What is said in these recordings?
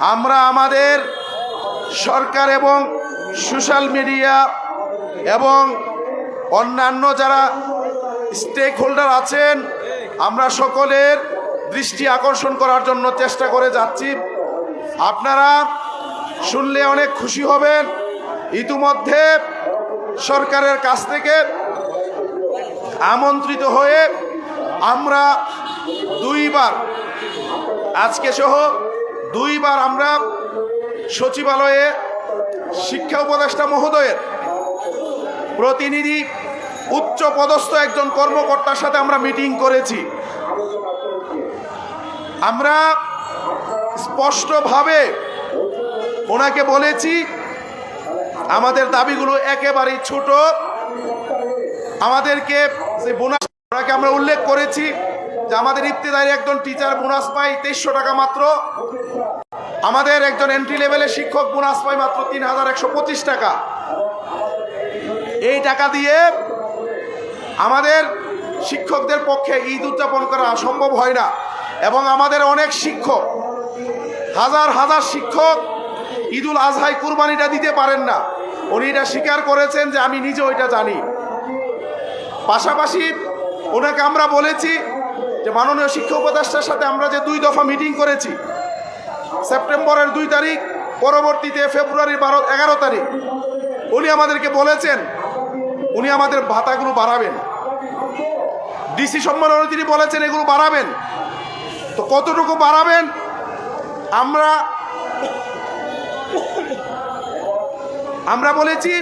আমরা আমাদের সরকার এবং সোশ্যাল মিডিয়া এবং অন্যান্য যারা স্টেক হোল্ডার আছেন, আমরা সকলের দৃষ্টি আকর্ষণ করার জন্য চেষ্টা করে যাচ্ছি। আপনারা শুনলে অনেক খুশি হবেন। ইতিমধ্যে সরকারের কাছ থেকে আমন্ত্রিত হয়ে আমরা দুইবার আজকে সহ দুইবার আমরা সচিবালয়ে শিক্ষা উপদেষ্টা মহোদয়ের প্রতিনিধি, উচ্চ পদস্থ একজন কর্মকর্তার সাথে আমরা মিটিং করেছি। আমরা স্পষ্টভাবে ওনাকে বলেছি, আমাদের দাবিগুলো একেবারেই ছোট। আমাদেরকে যে বোনাস, ওনাকে আমরা উল্লেখ করেছি যে আমাদের ইফতেদারি একজন টিচার বোনাস পায় তেইশশো টাকা মাত্র। আমাদের একজন এন্ট্রি লেভেলের শিক্ষক বোনাস পায় মাত্র তিন হাজার একশো পঁচিশ টাকা। এই টাকা দিয়ে আমাদের শিক্ষকদের পক্ষে ঈদ উদযাপন করা সম্ভব হয় না। এবং আমাদের অনেক শিক্ষক, হাজার হাজার শিক্ষক ঈদুল আজহাই কুরবানিটা দিতে পারেন না। উনি এটা স্বীকার করেছেন যে আমি নিজে ওইটা জানি। পাশাপাশি ওনাকে আমরা বলেছি যে মাননীয় শিক্ষা উপদেষ্টার সাথে আমরা যে দুই দফা মিটিং করেছি, সেপ্টেম্বরের দুই তারিখ, পরবর্তীতে ফেব্রুয়ারির বারো এগারো তারিখ, উনি আমাদেরকে বলেছেন, উনি আমাদের ভাতাগুলো বাড়াবেন। ডিসি সম্মেলনে তিনি বলেছেন এগুলো বাড়াবেন। তো কতটুকু বাড়াবেন? আমরা আমরা বলেছি,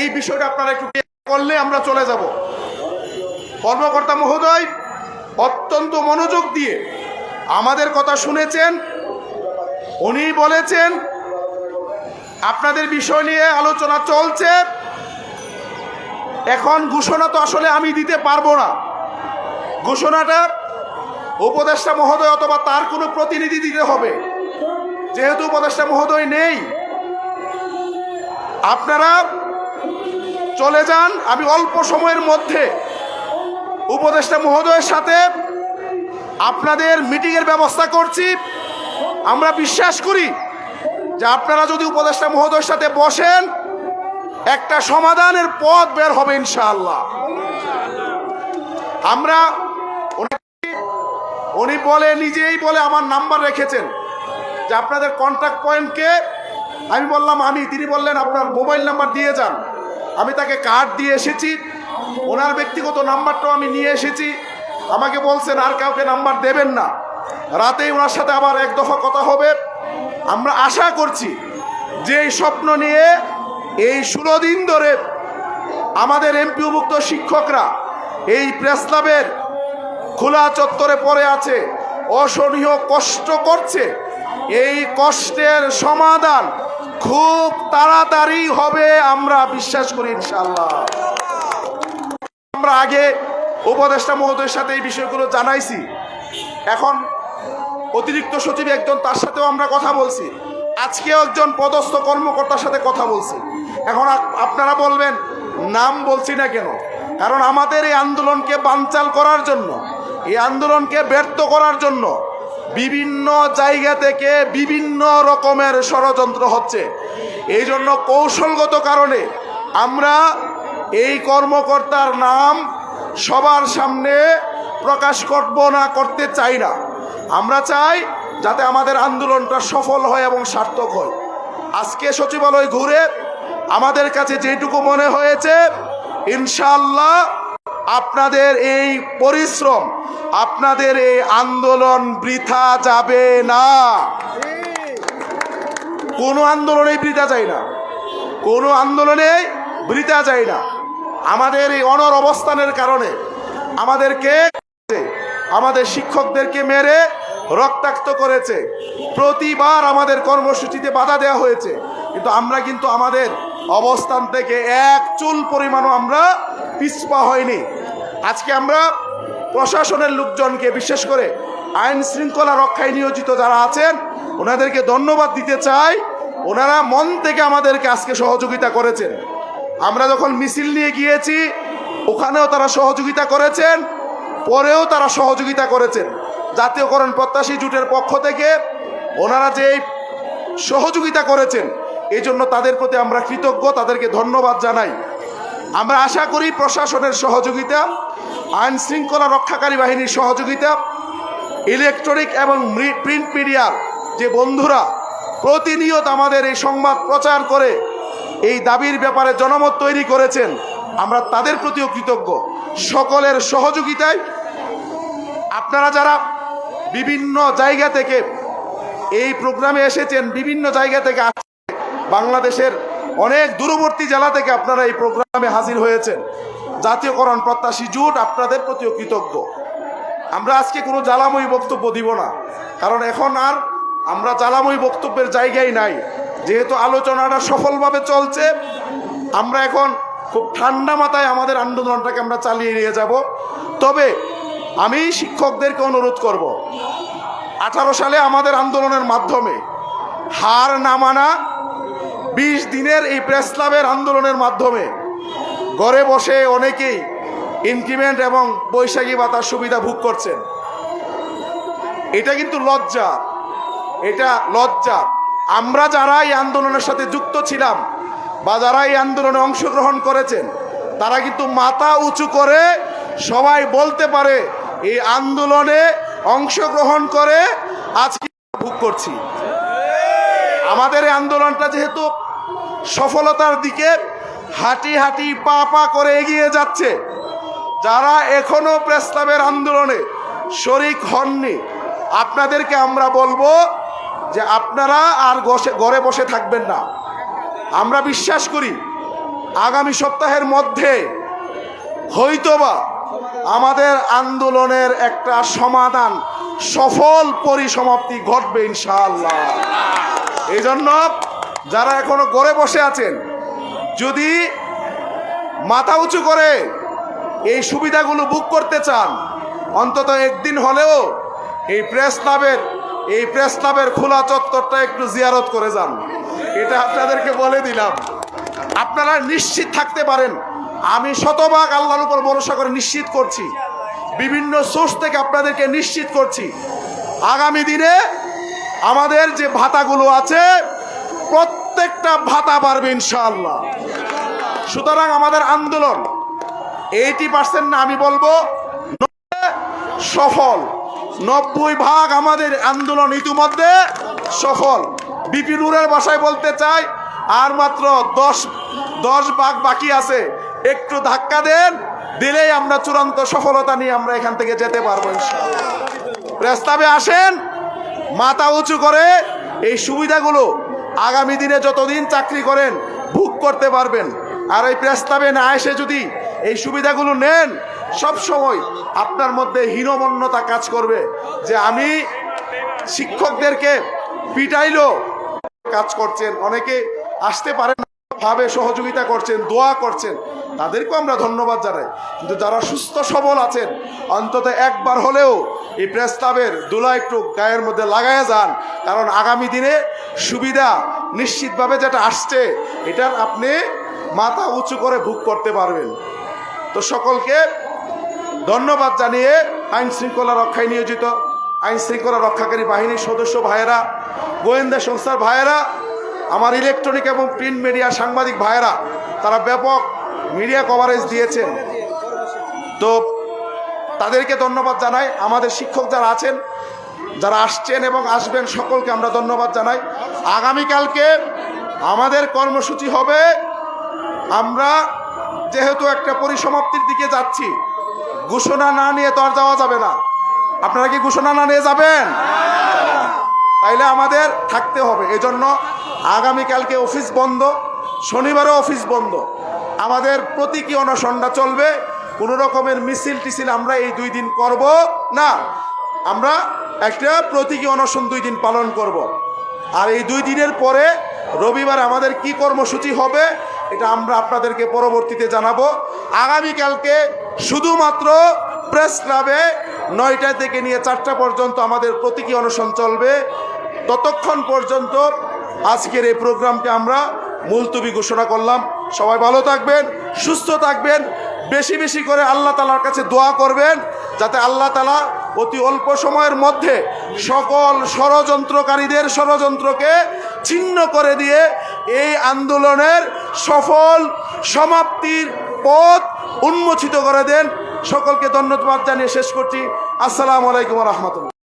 এই বিষয়টা আপনারা একটু করলে আমরা চলে যাব। কর্মকর্তা মহোদয় অত্যন্ত মনোযোগ দিয়ে আমাদের কথা শুনেছেন। উনি বলেছেন, আপনাদের বিষয় নিয়ে আলোচনা চলছে। এখন ঘোষণা তো আসলে আমি দিতে পারব না। ঘোষণাটা উপদেষ্টা মহোদয় অথবা তার কোনো প্রতিনিধি দিতে হবে। যেহেতু উপদেষ্টা মহোদয় নেই, আপনারা চলে যান। আমি অল্প সময়ের মধ্যে উপদেষ্টা মহোদয়ের সাথে আপনাদের মিটিংয়ের ব্যবস্থা করছি। আমরা বিশ্বাস করি যে আপনারা যদি উপদেষ্টা মহোদয়ের সাথে বসেন, একটা সমাধানের পথ বের হবে ইনশাআল্লাহ। আমরা উনি- বলে, নিজেই বলে আমার নাম্বার রেখেছেন যে আপনাদের কন্ট্যাক্ট পয়েন্টকে আমি বললাম আমি তিনি বললেন, আপনার মোবাইল নাম্বার দিয়ে যান। আমি তাকে কার্ড দিয়ে এসেছি। ওনার ব্যক্তিগত নাম্বারটাও আমি নিয়ে এসেছি। আমাকে বলছেন, আর কাউকে নাম্বার দেবেন না। রাতেই ওনার সাথে আবার এক দফা কথা হবে। আমরা আশা করছি যে এই স্বপ্ন নিয়ে এই ষোলো দিন ধরে আমাদের এমপিভুক্ত শিক্ষকরা এই প্রেস ক্লাবের খোলা চত্বরে পড়ে আছে, অসহনীয় কষ্ট করছে, এই কষ্টের সমাধান খুব তাড়াতাড়ি হবে আমরা বিশ্বাস করি ইনশাল্লাহ আমরা আগে উপদেষ্টা মহোদয়ের সাথে এই বিষয়গুলো জানাইছি। এখন অতিরিক্ত সচিব একজন তার সাথেও আমরা কথা বলছি। আজকেও একজন পদস্থ কর্মকর্তার সাথে কথা বলছি। এখন আপনারা বলবেন, নাম বলছি না কেন? কারণ আমাদের এই আন্দোলনকে বানচাল করার জন্য, এই আন্দোলনকে ব্যর্থ করার জন্য বিভিন্ন জায়গা থেকে বিভিন্ন রকমের ষড়যন্ত্র হচ্ছে। এই জন্য কৌশলগত কারণে আমরা এই কর্মকর্তার নাম সবার সামনে প্রকাশ করব না, করতে চাই না। আমরা চাই যাতে আমাদের আন্দোলনটা সফল হয় এবং সার্থক হয়। আজকে সচিবালয় ঘুরে আমাদের কাছে যেটুকু মনে হয়েছে ইনশাল্লাহ আপনাদের এই পরিশ্রম, আপনাদের এই আন্দোলন বৃথা যাবে না। কোনো আন্দোলনেই বৃথা যায় না। কোনো আন্দোলনে বৃথা যায় না। আমাদের এই অনর অবস্থানের কারণে আমাদেরকে আমাদের শিক্ষকদেরকে মেরে রক্তাক্ত করেছে? প্রতিবার আমাদের কর্মসূচিতে বাধা দেওয়া হয়েছে। কিন্তু আমরা কিন্তু আমাদের অবস্থান থেকে এক চুল পরিমাণও আমরা পিছপা হয়নি। আজকে আমরা প্রশাসনের লোকজনকে বিশেষ করে আইন শৃঙ্খলা রক্ষায় নিয়োজিত যারা আছেন, ওনাদেরকে ধন্যবাদ দিতে চাই। ওনারা মন থেকে আমাদেরকে আজকে সহযোগিতা করেছেন। আমরা যখন মিছিল নিয়ে গিয়েছি, ওখানেও তারা সহযোগিতা করেছেন, পরেও তারা সহযোগিতা করেছেন। জাতীয়করণ প্রত্যাশী জুটের পক্ষ থেকে ওনারা যে সহযোগিতা করেছেন এই জন্য তাদের প্রতি আমরা কৃতজ্ঞ, তাদেরকে ধন্যবাদ জানাই। আমরা আশা করি প্রশাসনের সহযোগিতা, আইন শৃঙ্খলা রক্ষাকারী বাহিনীর সহযোগিতা, ইলেকট্রনিক এবং প্রিন্ট মিডিয়ার যে বন্ধুরা প্রতিনিয়ত আমাদের এই সংবাদ প্রচার করে এই দাবির ব্যাপারে জনমত তৈরি করেছেন। আমরা তাদের প্রতিও কৃতজ্ঞ। সকলের সহযোগিতায় আপনারা যারা বিভিন্ন জায়গা থেকে এই প্রোগ্রামে এসেছেন, বিভিন্ন জায়গা থেকে আসছে বাংলাদেশের অনেক দূরবর্তী জেলা থেকে আপনারা এই প্রোগ্রামে হাজির হয়েছেন। জাতীয়করণ প্রত্যাশী জোট আপনাদের প্রতিও কৃতজ্ঞ। আমরা আজকে কোনো জ্বালাময়ী বক্তব্য দিব না, কারণ এখন আর আমরা জ্বালাময়ী বক্তব্যের জায়গায় নাই। যেহেতু আলোচনাটা সফলভাবে চলছে, আমরা এখন খুব ঠান্ডা মাথায় আমাদের আন্দোলনটাকে আমরা চালিয়ে নিয়ে যাব। তবে আমি শিক্ষকদেরকে অনুরোধ করব, আঠারো সালে আমাদের আন্দোলনের মাধ্যমে হার না মানা বিশ দিনের এই প্রেস ক্লাবের আন্দোলনের মাধ্যমে ঘরে বসে অনেকেই ইনক্রিমেন্ট এবং বৈশাখী ভাতার সুবিধা ভোগ করছেন। এটা কিন্তু লজ্জা, এটা লজ্জা। আমরা যারা এই আন্দোলনের সাথে যুক্ত ছিলাম বা যারা এই আন্দোলনে অংশগ্রহণ করেছেন, তারা কিন্তু মাথা উঁচু করে সবাই বলতে পারে, এই আন্দোলনে অংশগ্রহণ করে আজকে ভোগ করছি। আমাদের এই আন্দোলনটা যেহেতু সফলতার দিকে হাঁটি হাঁটি পা পা করে এগিয়ে যাচ্ছে, যারা এখনও প্রেস ক্লাবের আন্দোলনে শরিক হননি, আপনাদেরকে আমরা বলব যে আপনারা আর ঘরে বসে থাকবেন না। আমরা বিশ্বাস করি, আগামী সপ্তাহের মধ্যে হয়তোবা আমাদের আন্দোলনের একটা সমাধান, সফল পরিসমাপ্তি ঘটবে ইনশাআল্লাহ। এই জন্য যারা এখনও ঘরে বসে আছেন, যদি মাথা উঁচু করে এই সুবিধাগুলো বুক করতে চান, অন্তত একদিন হলেও এই প্রেস ক্লাবের এই প্রেস ক্লাবের খোলা চত্বরটা একটু জিয়ারত করে যান। এটা আপনাদেরকে বলে দিলাম। আপনারা নিশ্চিত থাকতে পারেন। আমি শতভাগ আল্লাহর উপর ভরসা করে নিশ্চিত করছি। বিভিন্ন সোর্স থেকে আপনাদেরকে নিশ্চিত করছি। আগামী দিনে আমাদের যে ভাতাগুলো আছে, প্রত্যেকটা ভাতা পারবে ইনশাআল্লাহ। সুতরাং আমাদের আন্দোলন এইটি পার্সেন্ট না আমি বলব সফল। নব্বই ভাগ আমাদের আন্দোলন ইতিমধ্যে সফল। বিপিনুরের ভাষায় বলতে চাই, আর মাত্র দশ দশ ভাগ বাকি আছে। একটু ধাক্কা দেন, দিলেই আমরা চূড়ান্ত সফলতা নিয়ে আমরা এখান থেকে যেতে পারব প্রস্তাবে আসেন, মাথা উঁচু করে এই সুবিধাগুলো আগামী দিনে যতদিন চাকরি করেন, ভোগ করতে পারবেন। আর এই প্রস্তাবে না এসে যদি এই সুবিধাগুলো নেন সব সময় আপনার মধ্যে হীনমন্যতা কাজ করবে যে আমি শিক্ষকদেরকে পিটাইলো। কাজ করছেন, অনেকে আসতে পারেন ভাবে সহযোগিতা করছেন, দোয়া করছেন। তাদেরকেও আমরা ধন্যবাদ জানাই। কিন্তু যারা সুস্থ, সবল আছেন, অন্তত একবার হলেও এই প্রেস ক্লাবের দুলা একটু গায়ের মধ্যে লাগায় যান। কারণ আগামী দিনে সুবিধা নিশ্চিতভাবে যেটা আসছে, এটার আপনি মাথা উঁচু করে ভোগ করতে পারবেন। তো সকলকে ধন্যবাদ জানিয়ে আইন শৃঙ্খলা রক্ষায় নিয়োজিত। আইন শৃঙ্খলা রক্ষাকারী বাহিনীর সদস্য ভাইয়েরা, গোয়েন্দা সংস্থার ভাইয়েরা, আমার ইলেকট্রনিক এবং প্রিন্ট মিডিয়া সাংবাদিক ভাইয়েরা, তারা ব্যাপক মিডিয়া কভারেজ দিয়েছেন। তো তাদেরকে ধন্যবাদ জানাই। আমাদের শিক্ষক যারা আছেন, যারা আসছেন এবং আসবেন, সকলকে আমরা ধন্যবাদ জানাই। আগামীকালকে আমাদের কর্মসূচি হবে। আমরা যেহেতু একটা পরিসমাপ্তির দিকে যাচ্ছি ঘোষণা না নিয়ে তো আর যাওয়া যাবে না। আপনারা কি ঘোষণা না নিয়ে যাবেন? তাইলে আমাদের থাকতে হবে। এজন্য আগামীকালকে অফিস বন্ধ, শনিবারও অফিস বন্ধ। আমাদের প্রতীকী অনশনটা চলবে। কোনো রকমের মিছিল টিছিল আমরা এই দুই দিন করব না। আমরা একটা প্রতীকী অনশন দুই দিন পালন করব। আর এই দুই দিনের পরে রবিবার আমাদের কি কর্মসূচি হবে এটা আমরা আপনাদেরকে পরবর্তীতে জানাব। আগামীকালকে শুধুমাত্র প্রেস ক্লাবে নয়টা থেকে নিয়ে চারটা পর্যন্ত আমাদের প্রতীকী অনশন চলবে। ততক্ষণ পর্যন্ত আজকের এই প্রোগ্রামকে আমরা মুলতবি ঘোষণা করলাম। সবাই ভালো থাকবেন, সুস্থ থাকবেন, বেশি বেশি করে আল্লাহ তালার কাছে দোয়া করবেন, যাতে আল্লাহ তালা অতি অল্প সময়ের মধ্যে সকল ষড়যন্ত্রকারীদের ষড়যন্ত্রকে ছিন্ন করে দিয়ে এই আন্দোলনের সফল সমাপ্তির পথ উন্মোচিত করে দেন। সকলকে ধন্যবাদ জানিয়ে শেষ করছি। আসসালামু আলাইকুম রহমতুল্লাহ।